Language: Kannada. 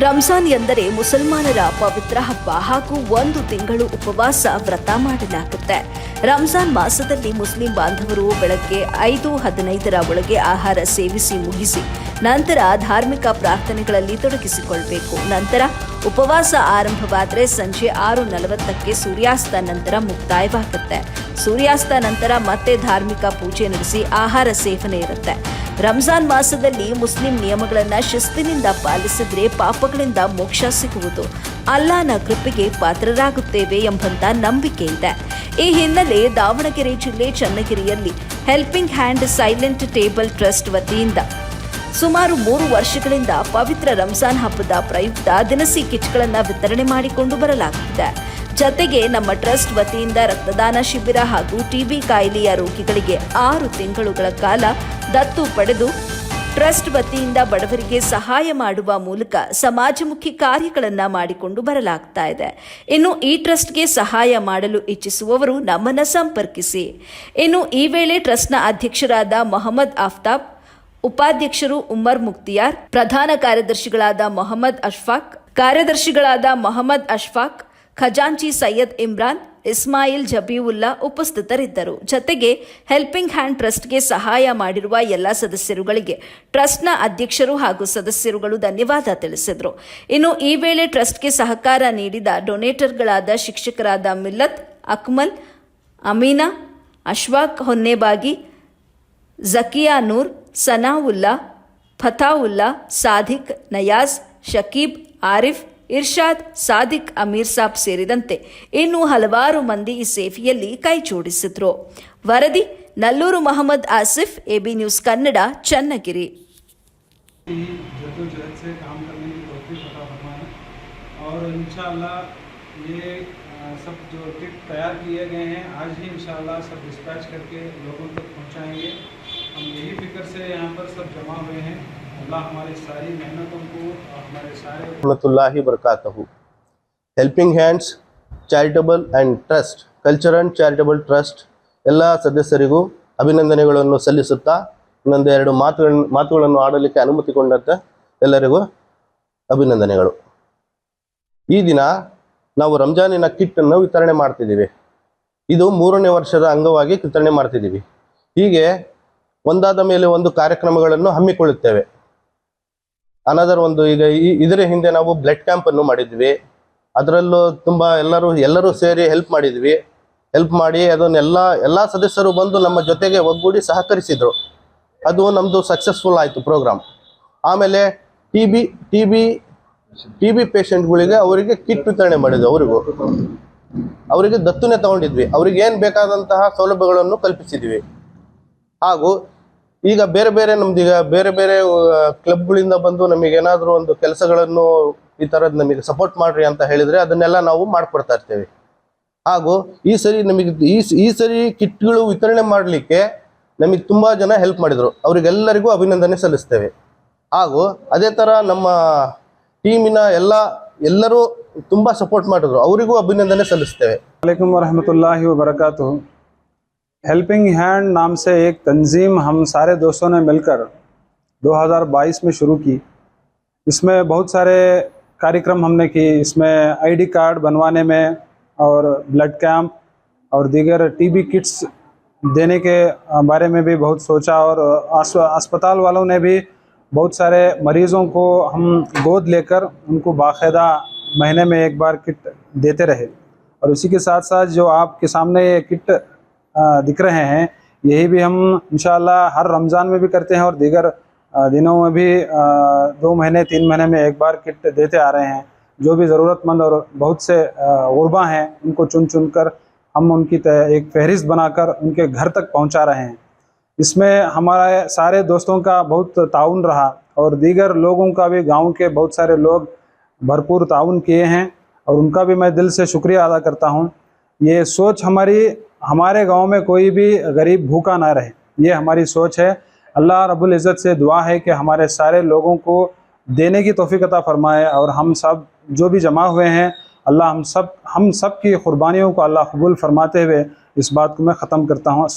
ರಂಜಾನ್ ಎಂದರೆ ಮುಸಲ್ಮಾನರ ಪವಿತ್ರ ಹಬ್ಬ ಹಾಗೂ ಒಂದು ತಿಂಗಳು ಉಪವಾಸ ವ್ರತ ಮಾಡಲಾಗುತ್ತೆ. ರಂಜಾನ್ ಮಾಸದಲ್ಲಿ ಮುಸ್ಲಿಂ ಬಾಂಧವರು ಬೆಳಗ್ಗೆ ಐದು ಹದಿನೈದರ ಒಳಗೆ ಆಹಾರ ಸೇವಿಸಿ ಮುಗಿಸಿ, ನಂತರ ಧಾರ್ಮಿಕ ಪ್ರಾರ್ಥನೆಗಳಲ್ಲಿ ತೊಡಗಿಸಿಕೊಳ್ಬೇಕು. ನಂತರ ಉಪವಾಸ ಆರಂಭವಾದರೆ ಸಂಜೆ ಆರು ನಲವತ್ತಕ್ಕೆ ಸೂರ್ಯಾಸ್ತ ನಂತರ ಮುಕ್ತಾಯವಾಗುತ್ತೆ. ಸೂರ್ಯಾಸ್ತ ನಂತರ ಮತ್ತೆ ಧಾರ್ಮಿಕ ಪೂಜೆ ನಡೆಸಿ ಆಹಾರ ಸೇವನೆ ಇರುತ್ತೆ. ರಂಜಾನ್ ಮಾಸದಲ್ಲಿ ಮುಸ್ಲಿಂ ನಿಯಮಗಳನ್ನು ಶಿಸ್ತಿನಿಂದ ಪಾಲಿಸಿದ್ರೆ ಪಾಪಗಳಿಂದ ಮೋಕ್ಷ ಸಿಗುವುದು. ಅಲ್ಲಾನ ಕೃಪೆಗೆ ಪಾತ್ರರಾಗುತ್ತೇವೆ ಎಂಬಂತ ನಂಬಿಕೆ ಇದೆ. ಈ ಹಿನ್ನೆಲೆ ದಾವಣಗೆರೆ ಜಿಲ್ಲೆ ಚನ್ನಗಿರಿಯಲ್ಲಿ helping hand silent table trust ವತಿಯಿಂದ ಸುಮಾರು ಮೂರು ವರ್ಷಗಳಿಂದ ಪವಿತ್ರ ರಂಜಾನ್ ಹಬ್ಬದ ಪ್ರಯುಕ್ತ ದಿನಸಿ ಕಿಟ್ಗಳನ್ನು ವಿತರಣೆ ಮಾಡಿಕೊಂಡು ಬರಲಾಗುತ್ತಿದೆ. ಜತೆಗೆ ನಮ್ಮ ಟ್ರಸ್ಟ್ ವತಿಯಿಂದ ರಕ್ತದಾನ ಶಿಬಿರ ಹಾಗೂ ಟಿಬಿ ಕಾಯಿಲೆಯ ರೋಗಿಗಳಿಗೆ ಆರು ತಿಂಗಳುಗಳ ಕಾಲ ದತ್ತು ಪಡೆದು ಟ್ರಸ್ಟ್ ವತಿಯಿಂದ ಬಡವರಿಗೆ ಸಹಾಯ ಮಾಡುವ ಮೂಲಕ ಸಮಾಜಮುಖಿ ಕಾರ್ಯಗಳನ್ನು ಮಾಡಿಕೊಂಡು ಬರಲಾಗ್ತಾ ಇದೆ. ಇನ್ನು ಈ ಟ್ರಸ್ಟ್ಗೆ ಸಹಾಯ ಮಾಡಲು ಇಚ್ಛಿಸುವವರು ನಮ್ಮನ್ನು ಸಂಪರ್ಕಿಸಿ. ಇನ್ನು ಈ ವೇಳೆ ಟ್ರಸ್ಟ್ನ ಅಧ್ಯಕ್ಷರಾದ ಮೊಹಮ್ಮದ್ ಆಫ್ತಾಬ್, ಉಪಾಧ್ಯಕ್ಷರು ಉಮರ್ ಮುಕ್ತಿಯಾರ್ ಪ್ರಧಾನ ಕಾರ್ಯದರ್ಶಿಗಳಾದ ಮೊಹಮ್ಮದ್ ಅಶ್ಫಾಕ್, ಕಾರ್ಯದರ್ಶಿಗಳಾದ ಮೊಹಮ್ಮದ್ ಅಶ್ಫಾಕ್, ಖಜಾಂಚಿ ಸೈಯದ್ ಇಮ್ರಾನ್ ಇಸ್ಮಾಯಿಲ್ ಜಬೀವುಲ್ಲಾ ಉಪಸ್ಥಿತರಿದ್ದರು. ಜತೆಗೆ ಹೆಲ್ಪಿಂಗ್ ಹ್ಯಾಂಡ್ ಟ್ರಸ್ಟ್ಗೆ ಸಹಾಯ ಮಾಡಿರುವ ಎಲ್ಲ ಸದಸ್ಯರುಗಳಿಗೆ ಟ್ರಸ್ಟ್ನ ಅಧ್ಯಕ್ಷರು ಹಾಗೂ ಸದಸ್ಯರುಗಳು ಧನ್ಯವಾದ ತಿಳಿಸಿದರು. ಇನ್ನು ಈ ವೇಳೆ ಟ್ರಸ್ಟ್ಗೆ ಸಹಕಾರ ನೀಡಿದ ಡೊನೇಟರ್ಗಳಾದ ಶಿಕ್ಷಕರಾದ ಮಿಲ್ಲತ್, ಅಕ್ಮಲ್, ಅಮೀನಾ, ಅಶ್ವಾಕ್ ಹೊನ್ನೆಬಾಗಿ, ಜಕಿಯಾ ನೂರ್, ಸನಾವುಲ್ಲಾ, ಫತಾವುಲ್ಲಾ, ಸಾಧಿಕ್, ನಯಾಜ್, ಶಕೀಬ್, ಆರಿಫ್ ಇರ್ಷಾದ್ ಸಾದಿಕ್ ಅಮೀರ್ ಸಾಬ್ ಸೇರಿದಂತೆ ಇನ್ನೂ ಹಲವಾರು ಮಂದಿ ಈ ಸೇವೆಯಲ್ಲಿ ಕೈ ಜೋಡಿಸಿದ್ರು ವರದಿ ನಲ್ಲೂರು ಮಹಮ್ಮದ್ ಆಸಿಫ್ ಎಬಿ ನ್ಯೂಸ್ ಕನ್ನಡ ಚನ್ನಗಿರಿ की जद्दोजहद से काम करने की तोफ़ी अता फरमाए और इंशाल्लाह ये अ, सब जो किट तैयार किए गए हैं आज ही इंशाल्लाह सब डिस्पैच करके लोगों तक पहुंचाएंगे हम यही फिक्र से यहाँ पर सब जमा हुए हैं अल्लाह हमारी सारी मेहनतों को और हमारे सारे रहमतुल्लाहि बरकातहू helping hands charitable and trust culture and charitable trust ಎಲ್ಲ ಸದಸ್ಯರಿಗೂ ಅಭಿನಂದನೆಗಳನ್ನು ಸಲ್ಲಿಸುತ್ತಾ ಇನ್ನೊಂದು ಎರಡು ಮಾತುಗಳನ್ನು ಮಾತುಗಳನ್ನು ಆಡಲಿಕ್ಕೆ ಅನುಮತಿ ಕೊಂಡಂತೆ ಎಲ್ಲರಿಗೂ ಅಭಿನಂದನೆಗಳು ಈ ದಿನ ನಾವು ರಂಜಾನಿನ ಕಿಟ್ಟನ್ನು ವಿತರಣೆ ಮಾಡ್ತಿದ್ದೀವಿ ಇದು ಮೂರನೇ ವರ್ಷದ ಅಂಗವಾಗಿ ವಿತರಣೆ ಮಾಡ್ತಿದ್ದೀವಿ ಹೀಗೆ ಒಂದಾದ ಮೇಲೆ ಒಂದು ಕಾರ್ಯಕ್ರಮಗಳನ್ನು ಹಮ್ಮಿಕೊಳ್ಳುತ್ತೇವೆ ಅನದರ್ ಒಂದು ಈಗ ಇದರ ಹಿಂದೆ ನಾವು ಬ್ಲಡ್ ಕ್ಯಾಂಪ್ ಅನ್ನು ಮಾಡಿದ್ವಿ. ಅದರಲ್ಲೂ ತುಂಬಾ ಎಲ್ಲರೂ ಎಲ್ಲರೂ ಸೇರಿ ಹೆಲ್ಪ್ ಮಾಡಿದ್ವಿ. ಹೆಲ್ಪ್ ಮಾಡಿ ಅದನ್ನೆಲ್ಲ ಎಲ್ಲ ಸದಸ್ಯರು ಬಂದು ನಮ್ಮ ಜೊತೆಗೆ ಒಗ್ಗೂಡಿ ಸಹಕರಿಸಿದ್ರು. ಅದು ನಮ್ಮದು ಸಕ್ಸಸ್ಫುಲ್ ಆಯಿತು ಪ್ರೋಗ್ರಾಮ್ ಆಮೇಲೆ T B T B T B ಪೇಷಂಟ್ಗಳಿಗೆ ಅವರಿಗೆ ಕಿಟ್ ವಿತರಣೆ ಮಾಡಿದ್ವಿ ಅವರಿಗೂ. ಅವರಿಗೆ ದತ್ತುನೆ ತಗೊಂಡಿದ್ವಿ. ಅವ್ರಿಗೆ ಏನು ಬೇಕಾದಂತಹ ಸೌಲಭ್ಯಗಳನ್ನು ಕಲ್ಪಿಸಿದ್ವಿ. ಹಾಗೂ ಈಗ ಬೇರೆ ಬೇರೆ ನಮ್ದೀಗ ಬೇರೆ ಬೇರೆ ಕ್ಲಬ್ಗಳಿಂದ ಬಂದು ನಮಗೆ ನಮಗೇನಾದರೂ ಒಂದು ಕೆಲಸಗಳನ್ನು ಈ ಥರದ್ದು ನಮಗೆ ಸಪೋರ್ಟ್ ಮಾಡ್ರಿ ಅಂತ ಹೇಳಿದರೆ ಅದನ್ನೆಲ್ಲ ನಾವು ಮಾಡಿಕೊಡ್ತಾ ಇರ್ತೇವೆ. ಹಾಗೂ ಈ ಸರಿ ನಮಗೆ ಈ ಈ ಸರಿ ಕಿಟ್ಗಳು ವಿತರಣೆ ಮಾಡಲಿಕ್ಕೆ ನಮಗೆ ತುಂಬ ಜನ ಹೆಲ್ಪ್ ಮಾಡಿದರು. ಅವರಿಗೆಲ್ಲರಿಗೂ ಅಭಿನಂದನೆ ಸಲ್ಲಿಸ್ತೇವೆ. ಹಾಗೂ ಅದೇ ಥರ ನಮ್ಮ ಟೀಮಿನ ಎಲ್ಲ, ಎಲ್ಲರೂ ತುಂಬ ಸಪೋರ್ಟ್ ಮಾಡಿದ್ರು. ಅವರಿಗೂ ಅಭಿನಂದನೆ ಸಲ್ಲಿಸ್ತೇವೆ. ವರಹಮತುಲ್ಲಾಹಿ ವಬರಕಾತು हेल्पिंग हैंड नाम से एक तंजीम हम सारे दोस्तों ने मिलकर 2022 में शुरू की। इसमें बहुत सारे कार्यक्रम हमने की इसमें आईडी कार्ड बनवाने में और ब्लड कैंप और दीगर टीबी किट्स देने के बारे में भी बहुत सोचा और अस्प- अस्पताल वालों ने भी बहुत सारे मरीज़ों को हम गोद लेकर उनको बाकायदा महीने में एक बार किट देते रहे। और उसी के साथ साथ जो आपके सामने ये किट दिख रहे हैं। यही भी हम, इंशाल्लाह, हर रमज़ान में भी करते हैं और दीगर दिनों में भी दो महीने, तीन महीने में एक बार किट देते आ रहे हैं। जो भी ज़रूरतमंद और बहुत से गुरबा हैं, उनको चुन चुन कर हम उनकी एक फहरिस्त बनाकर उनके घर तक पहुँचा रहे हैं। इसमें हमारे सारे दोस्तों का बहुत ताउन रहा और दीगर लोगों का भी, गाँव के बहुत सारे लोग भरपूर ताउन किए हैं और उनका भी मैं दिल से शुक्रिया अदा करता हूँ। ये सोच हमारी, हमारे गाँव में कोई भी गरीब भूखा ना रहे। ये हमारी सोच है। अल्लाह रब्बुल इज़्ज़त से दुआ है कि हमारे सारे लोगों को देने की तौफीक अता फरमाए और हम सब, जो भी जमा हुए हैं, अल्लाह हम सब हम सब की कुर्बानियों को अल्लाह कबूल फरमाते हुए इस बात को मैं ख़त्म करता हूँ।